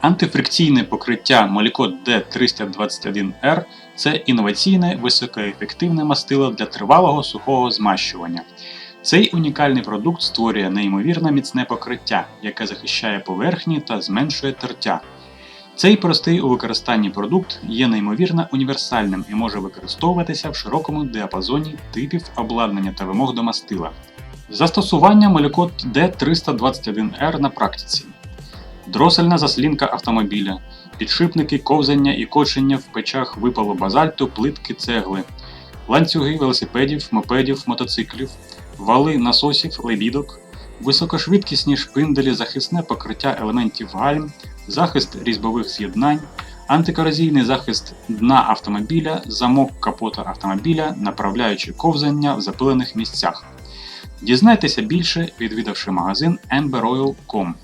Антифрикційне покриття Molicot D321R це інноваційне високоефективне мастило для тривалого сухого змащування. Цей унікальний продукт створює неймовірно міцне покриття, яке захищає поверхні та зменшує тертя. Цей простий у використанні продукт є неймовірно універсальним і може використовуватися в широкому діапазоні типів обладнання та вимог до мастила. Застосування Molicot D321R на практиці. Дросельна заслінка автомобіля, підшипники ковзання і кочення в печах випалу базальту, плитки цегли, ланцюги велосипедів, мопедів, мотоциклів, вали насосів, лебідок, високошвидкісні шпинделі, захисне покриття елементів гальм, захист різьбових з'єднань, антикорозійний захист дна автомобіля, замок капота автомобіля, направляючи ковзання в запилених місцях. Дізнайтеся більше, відвідавши магазин amberoil.com.